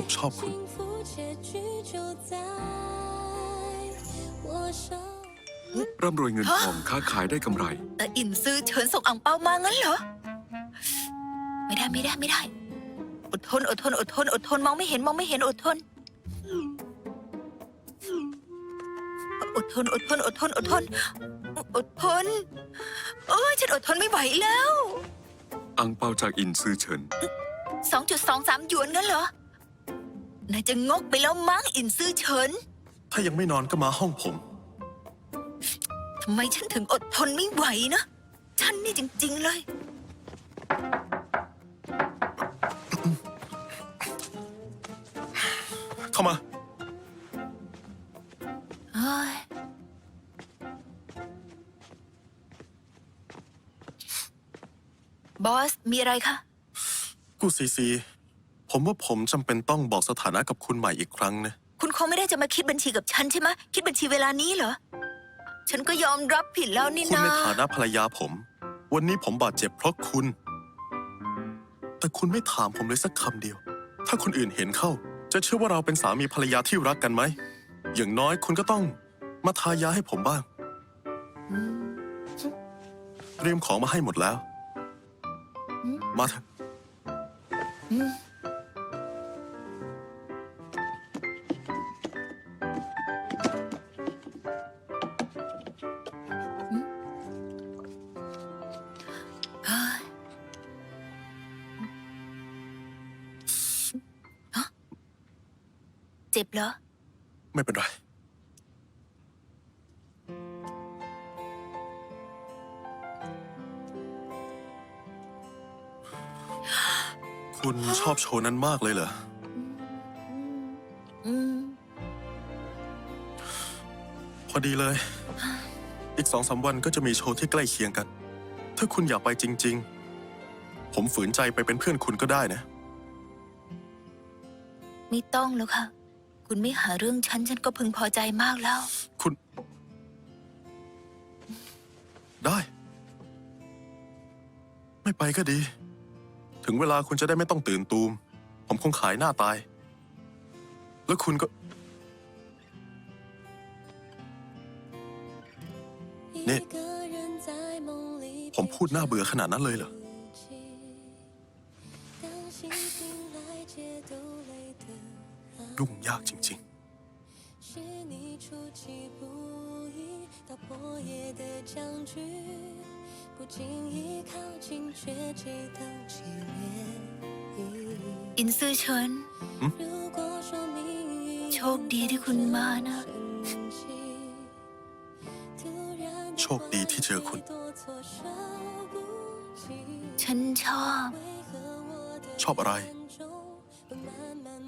ผมชอบคุณ ร่ำรวยเงินทองค้าขายได้กำไร แต่อินซื้อเชิญส่งอังเปามางั้นเหรอ ไม่ได้ไม่ได้ไม่ได้ อดทนอดทนอดทนอดทนมองไม่เห็นมองไม่เห็นอดทน อดทนอดทนอดทนอดทนอดทนโอ้ฉันอดทนไม่ไหวแล้ว อังเปาจากอินซื้อเฉินสองจุดสองสามหยวนเงินเหรอ นายจะงกไปแล้วมั้งอินซื้อเฉินถ้ายังไม่นอนก็มาห้องผม ทำไมฉันถึงอดทนไม่ไหวนะ ฉันนี่จริง ๆ เลย เข้ามาเฮ้ยบอส มีอะไรคะ กูซีซี ผมว่าผมจำเป็นต้องบอกสถานะกับคุณใหม่อีกครั้งนะ คุณคงไม่ได้จะมาคิดบัญชีกับฉันใช่ไหมคิดบัญชีเวลานี้เหรอ ฉันก็ยอมรับผิดแล้วนี่คุณนะ ในฐานะภรรยาผม วันนี้ผมบาดเจ็บเพราะคุณ แต่คุณไม่ถามผมเลยสักคำเดียว ถ้าคนอื่นเห็นเข้า จะเชื่อว่าเราเป็นสามีภรรยาที่รักกันไหม อย่างน้อยคุณก็ต้องมาทายาให้ผมบ้าง เตรียมของมาให้หมดแล้ว มาเถอะเจ็บเหรอ ไม่เป็นไร คุณชอบโชว์นั้นมากเลยเหรอ อืม พอดีเลย อีกสองสามวันก็จะมีโชว์ที่ใกล้เคียงกัน ถ้าคุณอยากไปจริง ๆ ผมฝืนใจไปเป็นเพื่อนคุณก็ได้นะ ไม่ต้องแล้วค่ะ คุณไม่หาเรื่องฉัน ฉันก็พึงพอใจมากแล้ว คุณ ได้ ไม่ไปก็ดี ถึงเวลาคุณจะได้ไม่ต้องตื่นตูม ผมคงขายหน้าตาย แล้วคุณก็ 一 นี่ 个人在梦里 ผมพูดน่าเบื่อขนาดนั้นเลยเหรอ 当星星来解读泪的 ยุ่งยากจริงอินซื่อเฉินโชคดีที่คุณมานะ โชคดีที่เจอคุณ ฉันชอบ ชอบอะไร 眼中会慢慢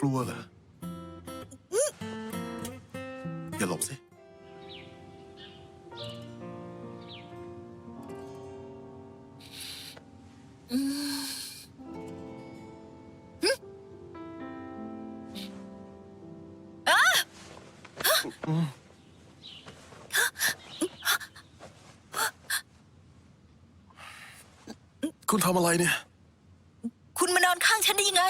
กลัวเหรอ อย่าหลบสิ คุณทำอะไรเนี่ย คุณมานอนข้างฉันได้ยังไง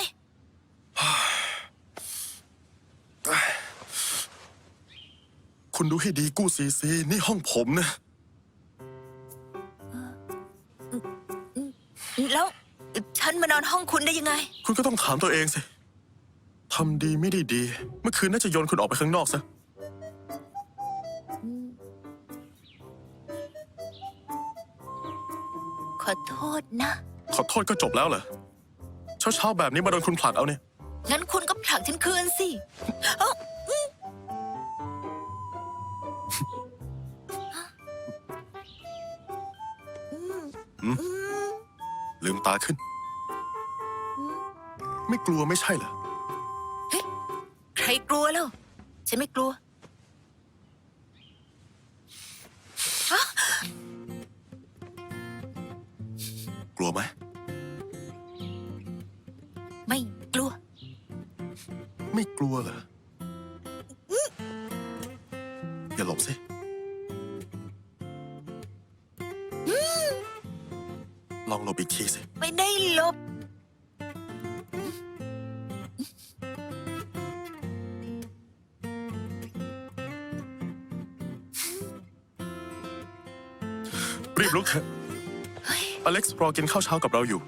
คุณดูให้ดีกู้ซีซี นี่ห้องผมนะ แล้ว ฉันมานอนห้องคุณได้ยังไง คุณก็ต้องถามตัวเองสิทำดีไม่ได้ดี เมื่อคืนน่าจะโยนคุณออกไปข้างนอกซะ ขอโทษนะ ขอโทษก็จบแล้วเหรอ เช้าๆแบบนี้มาโดนคุณผลักเอาเนี่ย งั้นคุณก็ผลักฉันคืนสิเอ้าอืม อืมอืม ลืมตาขึ้นอืมไม่กลัวไม่ใช่เหรอใครกลัวแล้ว ฉันไม่กลัวกลัวไหม ไม่กลัว ไม่กลัวเหรอ อย่าหลบสิ ลองหลบอีกทีสิ ไม่ได้หลบ รีบลุกเถอะ เฮ้ย อเล็กซ์รอกินข้าวเช้ากับเราอยู่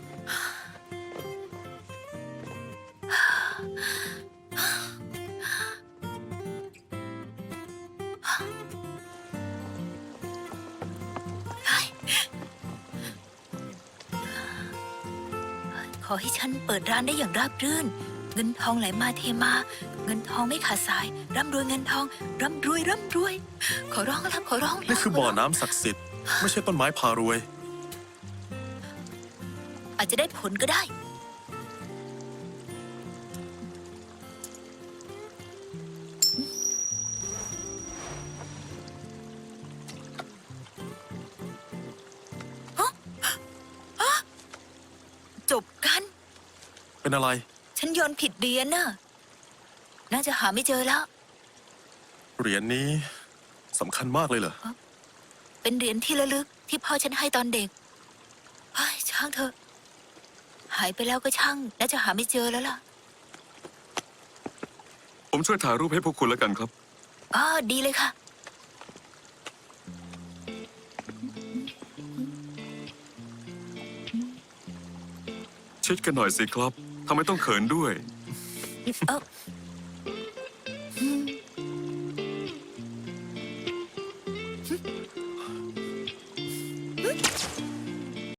อให้ฉันเปิดร้านได้อย่างราบรื่น เงินทองไหลมาเทมา เงินทองไม่ขาดสาย ร่ำรวยเงินทอง ร่ำรวยร่ำรวย ขอร้องแล้วขอร้องแล้วนี่คือบ่อน้ำศักดิ์สิทธิ์ไม่ใช่ต้นไม้พารวย อาจจะได้ผลก็ได้ เป็นอะไร ฉันโยนผิดเหรียญน่ะ น่าจะหาไม่เจอแล้ว เหรียญนี้สำคัญมากเลยเหรอ เป็นเหรียญที่ระลึกที่พ่อฉันให้ตอนเด็กเฮ้ยช่างเถอะ หายไปแล้วก็ช่าง น่าจะหาไม่เจอแล้วล่ะผมช่วยถ่ายรูปให้พวกคุณแล้วกันครับ อ๋อดีเลยค่ะ ชิดกันหน่อยสิครับ ทำไมต้องเขินด้วย เออ